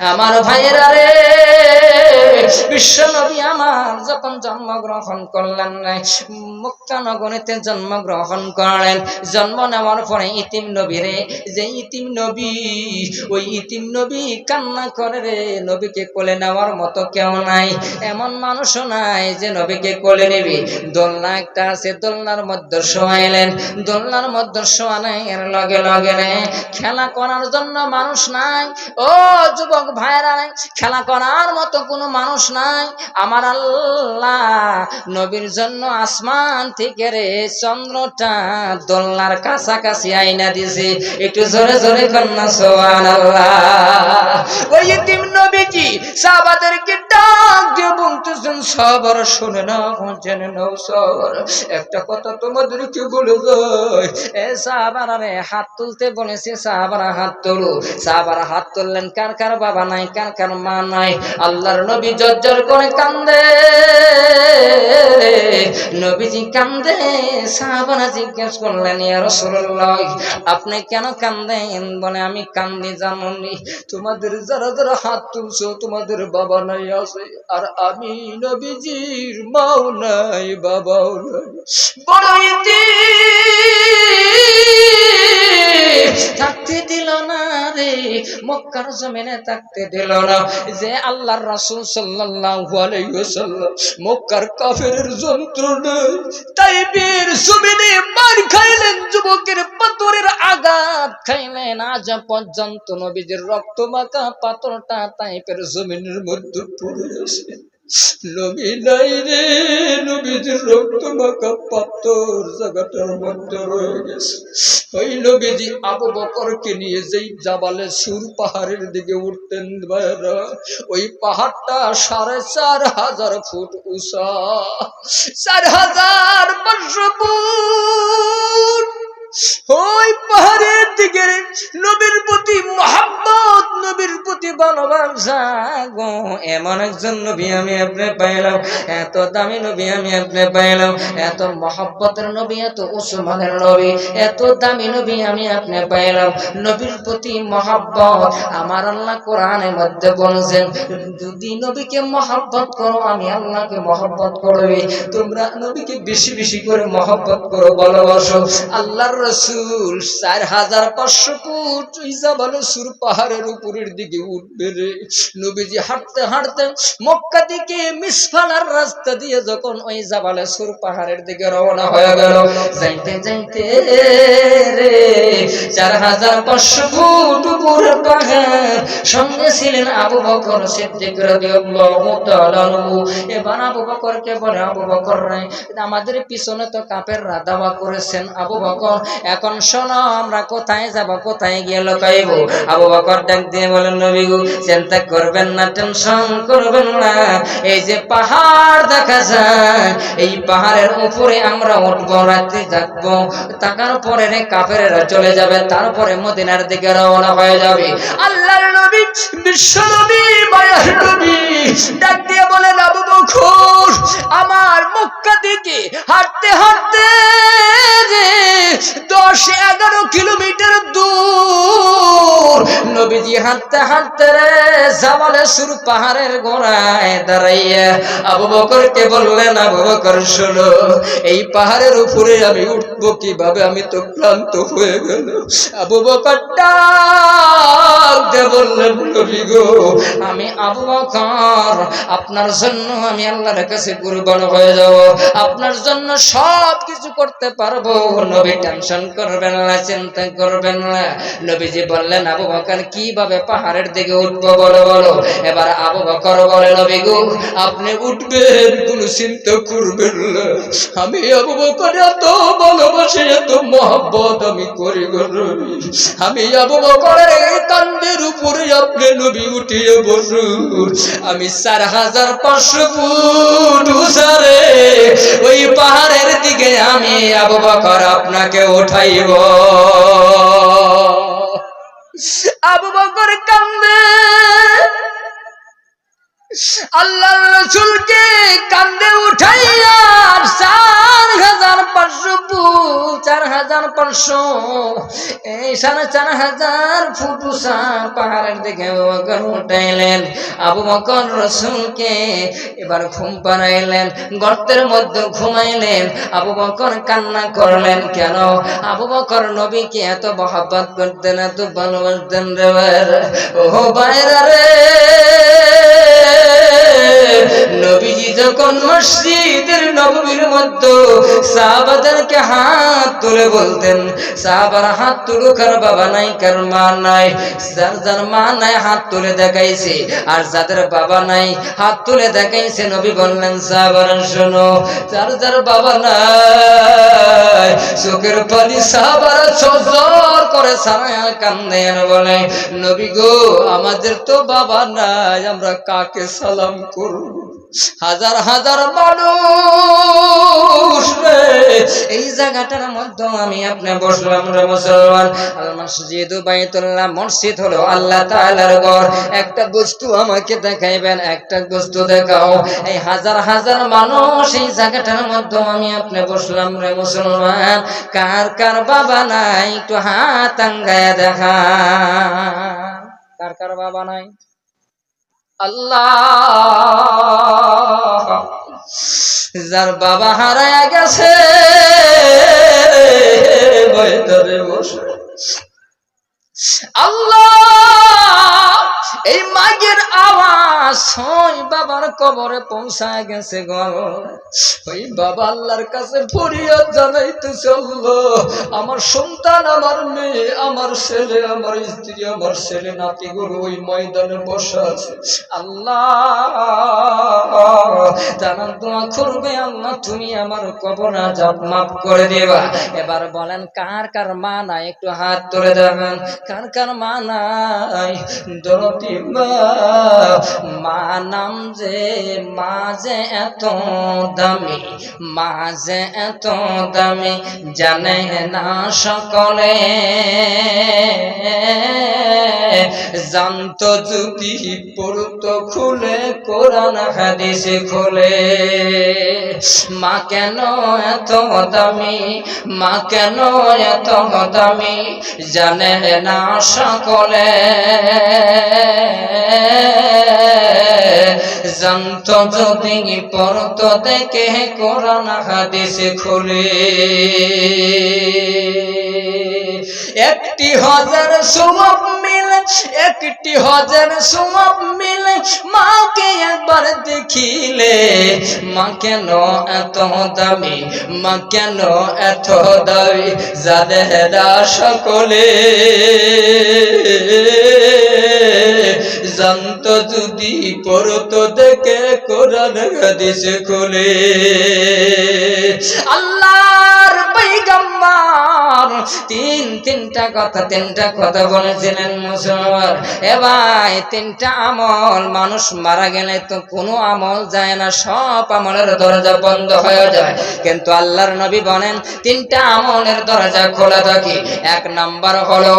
আমার ভাইয়েরা রে। বিশ্ব নবী আমার যখন জন্মগ্রহণ করলেন মক্কা নগরীতে জন্মগ্রহণ করলেন। জন্ম নেওয়ার পরে ইতিম নবী রে, যে ইতিম নবী, ওই ইতিম নবী কান্না করে রে, নবীকে কোলে নেওয়ার মতো কেউ নাই। এমন মানুষও নাই যে নবীকে কোলে নেবে। দোলনা একটা আছে, দোলনার মধ্যে শোয়াইলেন। দোলনার মধ্যে শোয়ানের লগে লগে রে, খেলা করার জন্য মানুষ নাই। ও যুবক ভাইরা খেলা করার মতো কোনো মানুষ নাই। আমার আল্লাহ নবীর জন্য আসমান থেকে রে চন্দ্রটা দোলনার কাছাকাছি আইনা দিছে একটু জোরে জোরে কন্যা সোয়ান আল্লাহ ওই তিন নবীজি সাহাবাদেরকে ডাক সবার শুনে না জেনে নাও সবার। একটা কথা তোমাদেরকে বলে যায় এ সাহাবারা রে, হাত তুলতে বলেছে সাহাবারা হাত তোলো। সাহাবারা হাত তুললেন, কার কার বাবা নাই, কার কার মা নাই? আল্লাহর নবী জর্জর করে কান্দে। নবীজি কান্দে, সাহাবারা জিজ্ঞেস করলেন, ইয়া রাসূলুল্লাহ, আপনি কেন কান্দেন? বলে, আমি কান্দি জানুনি। তোমাদের যারা যারা হাত তুলছো, তোমাদের বাবা নাই আছে, আর আমি নবীজির মাও নাই বাবাও নাই বড় ইতিম। থাকতে দিল না রে, মক্কার জমিনে থাকতে দিল না যে আল্লাহর রাসূল সাল্লাল্লাহু আলাইহি ওয়াসাল্লাম মক্কার কাফেরের যন্ত্রণায় তাইবের জমিনে মার খাইলেন, যুবকের পাথরের আঘাত খাইলেন আজ পর্যন্ত নবীজির রক্ত মাখা পাথরটা তাইপের জমিনের মধ্যে পড়ে আছে নবী নাই রে, নবীজির রক্ত মাখা পাথর জায়গাটার মধ্যে রয়ে গেছে। ওই নবীজি আবু বকরকে নিয়ে যেই জাবালে সুর পাহাড়ের দিকে উঠতেন ওই পাহাড়টা সাড়ে চার হাজার ফুট উঁচা। চার হাজার পাঁচশো এমন একজন নবী আমি আপনি পাইলাম, এত দামি নবী আমি আপনি পাইলাম, এত মহাব্বতের নবী, এত উসমানের নবী, এত দামি নবী আমি আপনি পাইলাম। নবীর প্রতি মহাব্বত আমার আল্লাহ কোরআনের মধ্যে বলছেন, যদি নবীকে মহাব্বত করো, আমি আল্লাহকে মহাব্বত করবে তোমরা নবীকে বেশি বেশি করে মহাব্বত করো, ভালোবাসো। আল্লাহর রসুল চার হাজার পাঁচশো ফুট ইজাবাল সুর পাহাড়ের উপরের দিকে উঠবে রে। নবীজি হাঁটতে হাঁটতে মক্কা দিকে মিসফালার রাস্তা দিয়ে যখন ওই জাবালে সুর পাহাড়ের দিকে রওনা হয়ে গেল, যাইতে যাইতে রে, চার হাজার পাঁচশো ফুট উপরের পাহাড়, সঙ্গে ছিলেন আবু বকর সিদ্দিক রাদিয়াল্লাহু তাআলা। এবার আবু বকরকে বলে, আবু বকর রে আমাদের পিছনে তো কাপের রাদাবা করেছেন আবু বকর এখন শোনো, আমরা কোথায় যাব, কোথায় গিয়ে লুকাইব আবু বকর ডাক দিয়ে বলেন নবী চিন্তা করবেন না, টেনশন করবেন না। এই যে পাহাড় দেখা যায়, এই পাহাড়ের উপরে আমরা উঠবো, রাত্রি থাকব থাকার পরে রে কাফেরেরা চলে যাবে, তারপরে মদিনার দিকে রওনা হয়ে যাবে। আল্লাহর নবী, বিশ্ব নবী, মায়ার নবী, ডাক দিয়ে বলেন, আবু বকর, আমার মক্কা দিকে হাঁটতে হাঁটতে দশ এগারো কিলোমিটার দূর নবীজি হাঁটতে হাঁটতে রে জামালে সুর পাহাড়ের গোড়ায় দাঁড়াইয়া আবু বকরকে বললেন, আবু বকর, শোনো, এই পাহাড়ের উপরে আমি উঠবো কীভাবে? আমি তো ক্লান্ত হয়ে গেল আবু বকরটা দিয়ে বললেন নবী গো, আমি আবু বকর। আপনার জন্য আমি আল্লাহর কাছে কুরবান হয়ে যাব। আপনার জন্য সব কিছু করতে পারব। নবী টেনশন করবেন না, চিন্তা করবেন না। নবীজি বললেন, আবু বকর, কীভাবে পাহাড়ের দিকে উঠবো বলো বলো? এবার আবু বকর বলে, নবী গো, আপনি উঠবেন, কোনো চিন্তা করবেন না। আমি আবু বকর, এত ভালোবাসি, এত মহব্বত আমি করি আমি আবু বকরের এই কান্দের উপরে আপনি নবী উঠিয়ে বসুন। আমি চার হাজার পাঁচশো ফুট ওই পাহাড়ের দিকে আমি আবু আপনাকে উঠাইব। আবু বকর কান্দে। আল্লাহ রসুলকে কান্দে উঠাইয়া হাজার পাঁচশো, এই সাড়ে চার হাজার ফুট উঁচা পাহাড়ের দিকে উঠাইলেন। আবু বকর রসুলকে এবার ঘুম পাড়াইলেন, গর্তের মধ্যে ঘুমাইলেন। আবু বকর কান্না করলেন, কেন? আবু বকর নবীকে এত মহাব্বত করতেন, এত ভালোবাসতেন রে। ও বাইরা রে, নবীজি যখন মসজিদের নবমীর মধ্যে সাহাবাদেরকে হাত তুলে বলতেন, সাহাবার হাত তুলুক আর বাবা নাই কার মা নাই। যার যার মা নাই, হাত তুলে দেখাইছে। আর যাদের বাবা নাই, হাত তুলে দেখাইছে, নবী বললেন, সাহাবার, শোনো, যার যার বাবা নাই, চোখের পানি সাহাবার সজর করে সারায়া কান্দেন বলে, নবী গো, আমাদের তো বাবা নাই, আমরা কাকে সালাম করব? হাজার হাজার মানুষ রে। এই জায়গাটার মধ্যে আমি আপনি বসলাম রে মুসলমান। আল মসজিদ বাইতুল্লাহ মসজিদ হলো আল্লাহ তাআলার ঘর। একটা বস্তু আমাকে দেখাইবেন, একটা বস্তু দেখাও। এই হাজার হাজার মানুষ এই জায়গাটার মধ্যে আমি আপনি বসলাম রে মুসলমান। কার কার বাবা নাই, একটু হাত আঙ্গায় দেখা কার কার বাবা নাই? আল্লাহ। যার বাবা হারায় গেছে বয়তরে বসে। আল্লাহ এই মাগের আওয়াজ ওই বাবার কবরে পৌঁছায় গেছে গো। ওই বাবা আল্লাহর কাছে ফরিয়াদ জানাইতে চলল আমার সন্তান, আমার মেয়ে, আমার ছেলে, আমার স্ত্রী, আমার ছেলে নাতিগুলো ওই ময়দানে বসে আছে। আল্লাহ তারা দোয়া করবে, আল্লাহ, তুমি আমার কবর আজাব মাফ করে দেবা। এবার বলেন, কার কার মা নাই? একটু হাত তুলে দেবেন। কার কার মা নাই? দরতি মা মা নাম যে মা যে এত দামি মা যে এত দামি, জানে না সকলে। জানতো যদি পড়তো খুলে, কোরআন হাদিস খুলে। মা কেন এত দামি, মা কেন এত দামি, জানে না সকলে। জানত যদি পড়তো দেখে কোরআন হাদিস খুলে। একটি হাজার সমাপ মিলে, একটি হাজার সমাপ মিলে মাকে একবার দেখিলে। মা কেন এত দামি? মা কেন এত দামি? না সকলে। জানত যদি পড়তো দেখে কোরআন হাদিস খুলে। আল্লাহর পৈগম্বর তিন, তিনটা কথা তিনটা কথা বলেছিলেন মুসলমান। এ ভাই তিনটা আমল, মানুষ মারা গেলে তো কোনো আমল যায় না, সব আমলের দরজা বন্ধ হয়ে যায়। কিন্তু আল্লাহর নবী বলেন, তিনটা আমলের দরজা খোলা থাকে। এক নাম্বার হলো